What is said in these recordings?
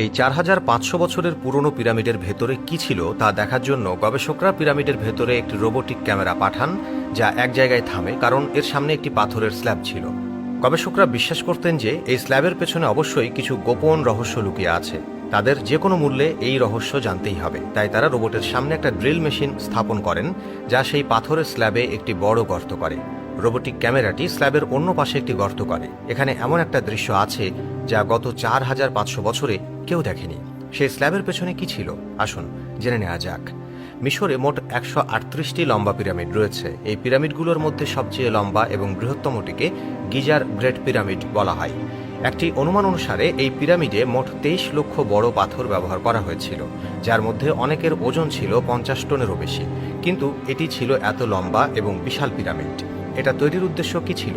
এই চার হাজার পাঁচশো বছরের পুরনো পিরামিডের ভেতরে কি ছিল তা দেখার জন্য গবেষকরা পিরামিডের ভেতরে একটি রোবোটিক ক্যামেরা পাঠান, যা এক জায়গায় থামে, কারণ এর সামনে একটি পাথরের স্ল্যাব ছিল। গবেষকরা বিশ্বাস করতেন যে এই স্ল্যাবের পেছনে অবশ্যই কিছু গোপন রহস্য লুকিয়ে আছে। তাদের যে কোনো মূল্যে এই রহস্য জানতেই হবে। তাই তারা রোবটের সামনে একটা ড্রিল মেশিন স্থাপন করেন, যা সেই পাথরের স্ল্যাবে একটি বড় গর্ত করে। রোবোটিক ক্যামেরাটি স্ল্যাবের অন্য পাশে একটি গর্ত করে। এখানে এমন একটা দৃশ্য আছে যা গত চার হাজার পাঁচশো বছরে কেউ দেখেনি। সেই স্ল্যাবের পেছনে কি ছিল? আসুন জেনে নেওয়া যাক। মিশরে মোট একশো আটত্রিশটি লম্বা পিরামিড রয়েছে। এই পিরামিডগুলোর মধ্যে সবচেয়ে লম্বা এবং বৃহত্তমটিকে গিজার গ্রেট পিরামিড বলা হয়। একটি অনুমান অনুসারে, এই পিরামিডে মোট তেইশ লক্ষ বড় পাথর ব্যবহার করা হয়েছিল, যার মধ্যে অনেকের ওজন ছিল পঞ্চাশ টনেরও বেশি। কিন্তু এটি ছিল এত লম্বা এবং বিশাল পিরামিড। এটা তৈরির উদ্দেশ্য কি ছিল?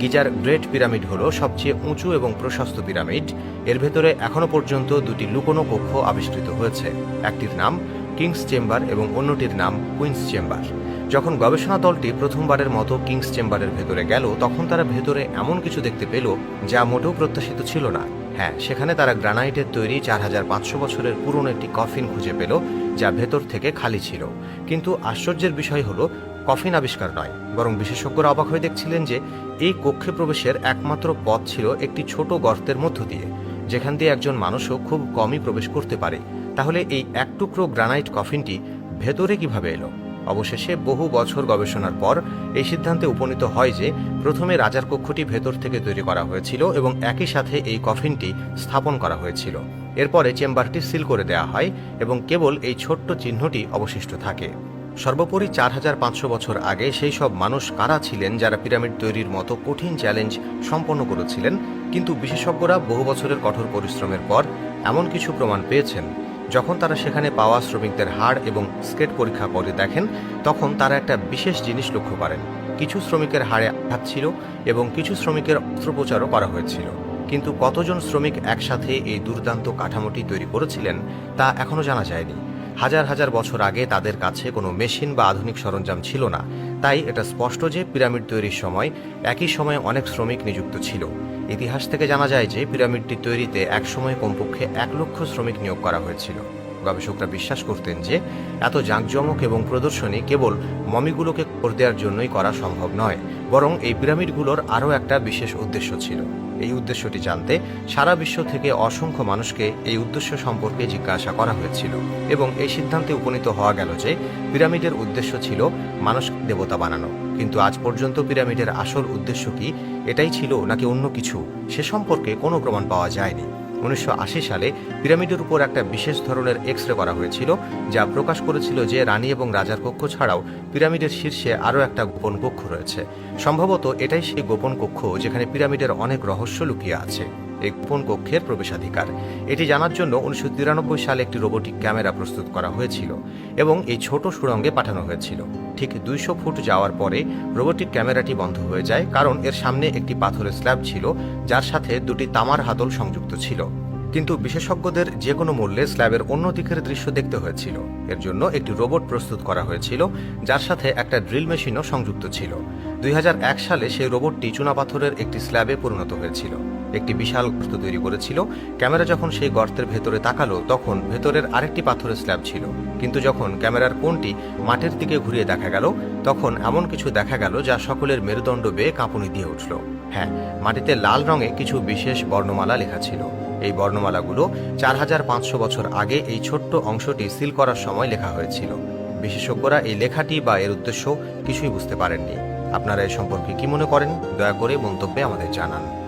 গিজার গ্রেট পিরামিড হলো সবচেয়ে উঁচু এবং প্রশস্ত পিরামিড। এর ভেতরে এখনও পর্যন্ত দুটি লুকোনো কক্ষ আবিষ্কৃত হয়েছে। একটির নাম কিংস চেম্বার এবং অন্যটির নাম কুইন্স চেম্বার। যখন গবেষণা দলটি প্রথমবারের মতো কিংস চেম্বারের ভেতরে গেল, তখন তারা ভেতরে এমন কিছু দেখতে পেল যা মোটেও প্রত্যাশিত ছিল না। হ্যাঁ সেখানে তারা গ্রানাইটের তৈরি চার হাজার পাঁচশো বছরের পুরনো একটি কফিন খুঁজে পেল যা ভেতর থেকে খালি ছিল। কিন্তু আশ্চর্যের বিষয় হলো কফিন আবিষ্কার নয়, বরং বিশেষজ্ঞরা অবাক হয়ে দেখছিলেন যে এই কক্ষে প্রবেশের একমাত্র পথ ছিল একটি ছোট গর্তের মধ্য দিয়ে, যেখান দিয়ে একজন মানুষও খুব কমই প্রবেশ করতে পারে। তাহলে এই এক টুকরো গ্রানাইট কফিনটি ভেতরে কীভাবে এলো? অবশেষে বহু বছর গবেষণার পর এই সিদ্ধান্তে উপনীত হয় যে প্রথমে রাজার কক্ষটি ভেতর থেকে তৈরি করা হয়েছিল এবং একই সাথে এই কফিনটি স্থাপন করা হয়েছিল। এরপরে চেম্বারটি সিল করে দেওয়া হয় এবং কেবল এই ছোট্ট চিহ্নটি অবশিষ্ট থাকে। সর্বোপরি চার হাজার পাঁচশো বছর আগে সেই সব মানুষ কারা ছিলেন যারা পিরামিড তৈরির মতো কঠিন চ্যালেঞ্জ সম্পন্ন করেছিলেন, কিন্তু বিশেষজ্ঞরা বহু বছরের কঠোর পরিশ্রমের পর এমন কিছু প্রমাণ পেয়েছেন। যখন তারা সেখানে পাওয়া শ্রমিকদের হাড় এবং স্কেট পরীক্ষা করে দেখেন, তখন তারা একটা বিশেষ জিনিস লক্ষ্য করেন। কিছু শ্রমিকের হাড়ে আঘাত ছিল এবং কিছু শ্রমিকের অস্ত্রোপচারও করা হয়েছিল। কিন্তু কতজন শ্রমিক একসাথে এই দুর্দান্ত কাঠামোটি তৈরি করেছিলেন, তা এখনও জানা যায়নি। হাজার হাজার বছর আগে তাদের কাছে কোনো মেশিন বা আধুনিক সরঞ্জাম ছিল না। তাই এটা স্পষ্ট যে পিরামিড তৈরির সময় একই সময়ে অনেক শ্রমিক নিযুক্ত ছিল। ইতিহাস থেকে জানা যায় যে পিরামিডটি তৈরিতে একসময় কমপক্ষে এক লক্ষ শ্রমিক নিয়োগ করা হয়েছিল। গবেষকরা বিশ্বাস করতেন যে এত জাঁকজমক এবং প্রদর্শনী কেবল মমিগুলোকে করে দেওয়ার জন্যই করা সম্ভব নয়, বরং এই পিরামিডগুলোর আরও একটা বিশেষ উদ্দেশ্য ছিল। এই উদ্দেশ্যটি জানতে সারা বিশ্ব থেকে অসংখ্য মানুষকে এই উদ্দেশ্য সম্পর্কে জিজ্ঞাসা করা হয়েছিল এবং এই সিদ্ধান্তে উপনীত হওয়া গেল যে পিরামিডের উদ্দেশ্য ছিল মানুষ দেবতা বানানো। কিন্তু আজ পর্যন্ত পিরামিডের আসল উদ্দেশ্য কি, এটাই ছিল নাকি অন্য কিছু, সে সম্পর্কে কোনো প্রমাণ পাওয়া যায়নি। উনিশশো আশি সালে পিরামিডের উপর একটা বিশেষ ধরনের এক্স রে করা হয়েছিল, যা প্রকাশ করেছিল যে রানী এবং রাজার কক্ষ ছাড়াও পিরামিডের শীর্ষে আরও একটা গোপন কক্ষ রয়েছে। সম্ভবত এটাই সেই গোপন কক্ষ যেখানে পিরামিডের অনেক রহস্য লুকিয়ে আছে। এই গোপন কক্ষের প্রবেশাধিকার। এটি জানার জন্য উনিশশো তিরানব্বই সালে একটি রোবোটিক ক্যামেরা প্রস্তুত করা হয়েছিল এবং এই ছোট সুড়ঙ্গে পাঠানো হয়েছিল। ঠিক দুইশো ফুট যাওয়ার পরে রোবোটিক ক্যামেরাটি বন্ধ হয়ে যায় কারণ এর সামনে একটি পাথরের স্ল্যাব ছিল, যার সাথে দুটি তামার হাতল সংযুক্ত ছিল। কিন্তু বিশেষজ্ঞদের যে কোনো মূল্যে স্ল্যাবের অন্য দিকের দৃশ্য দেখতে হয়েছিল। এর জন্য একটি রোবট প্রস্তুত করা হয়েছিল, যার সাথে একটা ড্রিল মেশিনও সংযুক্ত ছিল। দুই হাজার এক সালে সেই রোবটটি চুনাপাথরের একটি স্ল্যাবে পরিণত হয়েছিল। একটি বিশাল গর্ত তৈরি করেছিল। ক্যামেরা যখন সেই গর্তের ভেতরে তাকালো, তখন ভেতরের আরেকটি পাথরের স্ল্যাব ছিল। কিন্তু যখন ক্যামেরার কোণটি মাটির দিকে ঘুরিয়ে দেখা গেল, তখন এমন কিছু দেখা গেল যা সকলের মেরুদণ্ড বেয়ে কাঁপুনি দিয়ে উঠল। হ্যাঁ মাটিতে লাল রঙে কিছু বিশেষ বর্ণমালা লেখা ছিল। এই বর্ণমালাগুলো চার হাজার পাঁচশো বছর আগে এই ছোট্ট অংশটি সিল করার সময় লেখা হয়েছিল। বিশেষজ্ঞরা এই লেখাটি বা এর উদ্দেশ্য কিছুই বুঝতে পারেননি। আপনারা এ সম্পর্কে কি মনে করেন, দয়া করে মন্তব্যে আমাদের জানান।